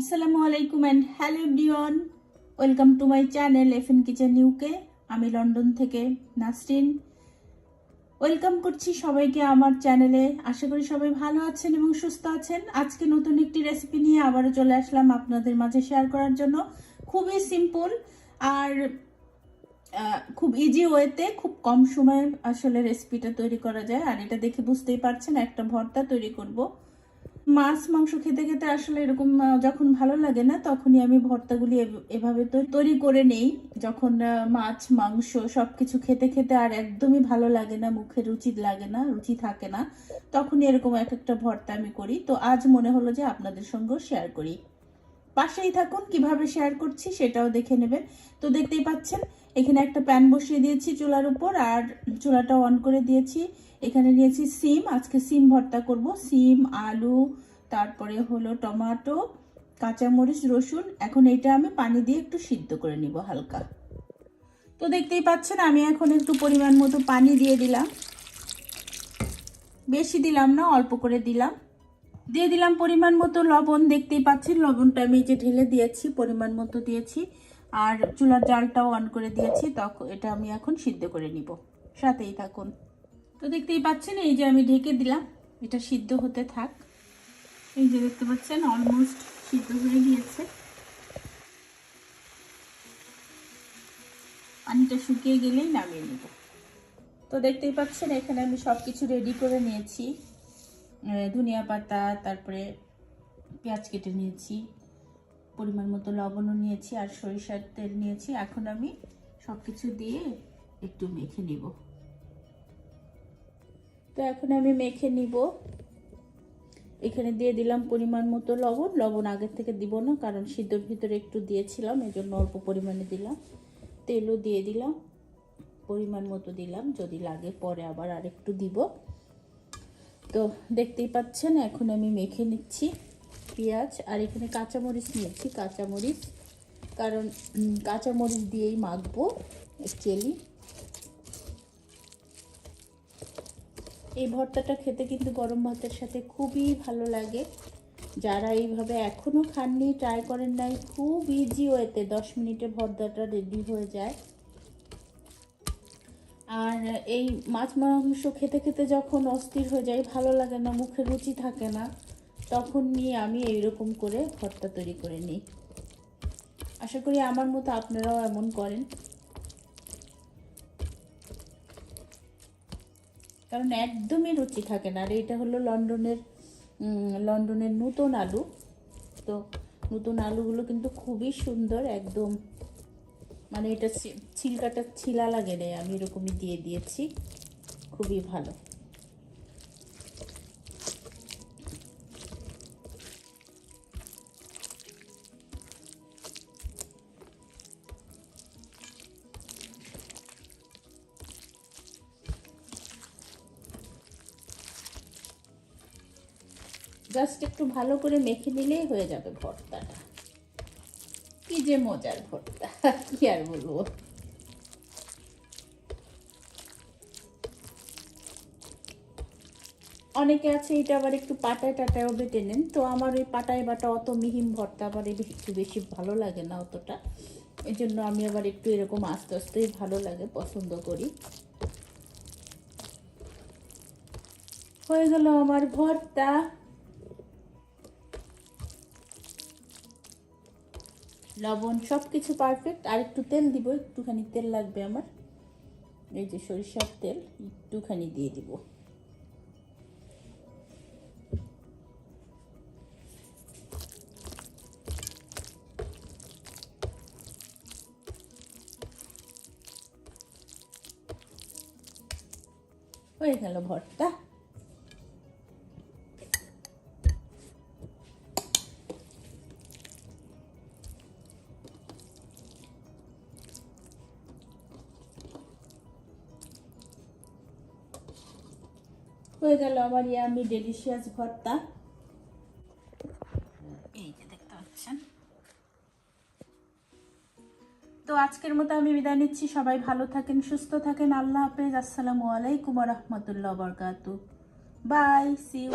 আসসালামু আলাইকুম and hello Dion welcome to my channel F N kitchen UK আমি London থেকে নাসরিন। ওয়েলকাম করছি সবাইকে আমার চ্যানেলে আশা করি সবাই ভালো আছেন এবং সুস্থ আছেন। আজকে নতুন একটি রেসিপি নিয়ে আবারও চলে আসলাম আপনাদের মাঝে শেয়ার করার জন্য। খুবই সিম্পল আর খুব ইজি ওয়েতে খুব কম সময়ে আসলে রেসিপিটা তৈরি করা যায়। আর এটা দেখে বুঝতেই পারছেন, একটা ভর্তা তৈরি করব। মাছ, মাংস খেতে খেতে আসলে এরকম যখন ভালো লাগে না, তখনই আমি ভর্তাগুলি এভ- এভাবে তো- তৈরি করে নেই। যখন মাছ, মাংস সব কিছু খেতে খেতে আর একদমই ভালো লাগে না, মুখে রুচি লাগে না, রুচি থাকে না, তখনই এরকম এক একটা ভর্তা আমি করি। তো আজ মনে হলো যে আপনাদের সঙ্গেও শেয়ার করি। পাশেই থাকুন, কীভাবে শেয়ার করছি সেটাও দেখে নেবেন। তো দেখতেই পাচ্ছেন, এখানে একটা প্যান বসিয়ে দিয়েছি চুলার উপর, আর চুলাটা অন করে দিয়েছি। এখানে নিয়েছি সিম, আজকে সিম ভর্তা করব। সিম, আলু, তারপরে হলো টমেটো, কাঁচামরিচ, রসুন। এখন এটা আমি পানি দিয়ে একটু সিদ্ধ করে নিব হালকা। তো দেখতেই পাচ্ছেন, আমি এখন একটু পরিমাণ মতো পানি দিয়ে দিলাম। বেশি দিলাম না, অল্প করে দিলাম। দিয়ে দিলাম পরিমাণ মতো লবণ, দেখতেই পাচ্ছেন লবণটা আমি যে ঢেলে দিয়েছি, পরিমাণ মতো দিয়েছি। আর চুলার জালটাও অন করে দিয়েছি তখন এটা আমি এখন সিদ্ধ করে নিব। সাথেই থাকুন। তো দেখতেই পাচ্ছেন, এই যে আমি ঢেকে দিলাম, এটা সিদ্ধ হতে থাক। এই যে দেখতে পাচ্ছেন অলমোস্ট সিদ্ধ হয়ে গিয়েছে। পানিটা শুকিয়ে গেলেই নামিয়ে নেব। তো দেখতেই পাচ্ছেন, এখানে আমি সব কিছু রেডি করে নিয়েছি। ধনিয়া পাতা, তারপরে পেঁয়াজ কেটে নিয়েছি, পরিমাণ মতো লবণও নিয়েছি আর সরিষার তেল নিয়েছি। এখন আমি সব কিছু দিয়ে একটু মেখে নিব। তো এখন আমি মেখে নিব। এখানে দিয়ে দিলাম পরিমাণ মতো লবণ। লবণ আগের থেকে দিব না, কারণ সিদ্ধর ভিতরে একটু দিয়েছিলাম এই জন্য অল্প পরিমাণে দিলাম। তেলও দিয়ে দিলাম, পরিমাণ মতো দিলাম, যদি লাগে পরে আবার আরেকটু দিব। তো দেখতেই পাচ্ছেন, এখন আমি মেখে নিচ্ছি পেঁয়াজ আর এখানে কাঁচামরিচ নিয়েছি, কাঁচামরিচ। কারণ কাঁচামরিচ দিয়েই মাখবো অ্যাকচুয়ালি এই ভর্তাটা খেতে কিন্তু গরম ভাতের সাথে খুবই ভালো লাগে। যারা এইভাবে এখনও খাননি ট্রাই করেন নাই, খুব ইজি ওয়েতে দশ মিনিটে ভর্তাটা রেডি হয়ে যায়। আর এই মাছ মাংস খেতে খেতে যখন অস্থির হয়ে যায়, ভালো লাগে না, মুখে রুচি থাকে না, তখন নিয়ে আমি এইরকম করে ভর্তা তৈরি করে নিই। আশা করি আমার মতো আপনারাও এমন করেন। কারণ একদমই রুচি থাকে না। আর এটা হলো লন্ডনের লন্ডনের নতুন আলু। তো নতুন আলুগুলো কিন্তু খুবই সুন্দর, একদম মানে এটা ছিলকাটা ছিলা লাগে রে আমি এরকমই দিয়ে দিয়েছি। খুবই ভালো। জাস্ট একটু ভালো করে মেখে নিলেই হয়ে যাবে ভর্তাটা। কি যে মজার ভর্তা কি আর বলব? অনেকে আছে এটা আবার একটু পাটায় টাটায়ও বেটে নেন, তো আমার ওই পাটায় বাটা অত মিহিম ভর্তা আবার একটু বেশি ভালো লাগে না অতটা। এই জন্য আমি আবার একটু এরকম আস্তে আস্তেই ভালো লাগে, পছন্দ করি। হয়ে গেল আমার ভর্তা। লবণ সব কিছু পারফেক্ট আর একটু তেল দিব, একটুখানি তেল লাগবে আমার। এই যে সরিষার তেল, একটুখানি দিয়ে দিব। হয়ে গেল ভর্তা। হয়ে গেল আমার ইয়ামি ডেলিশিয়াস ভর্তা। এই যে দেখতে পাচ্ছেন। তো আজকের মতো আমি বিদায় নিচ্ছি। সবাই ভালো থাকেন, সুস্থ থাকেন। আল্লাহ হাফেজ। আসসালামু আলাইকুম রহমতুল্লাহ বরকাতু বাই সি ইউ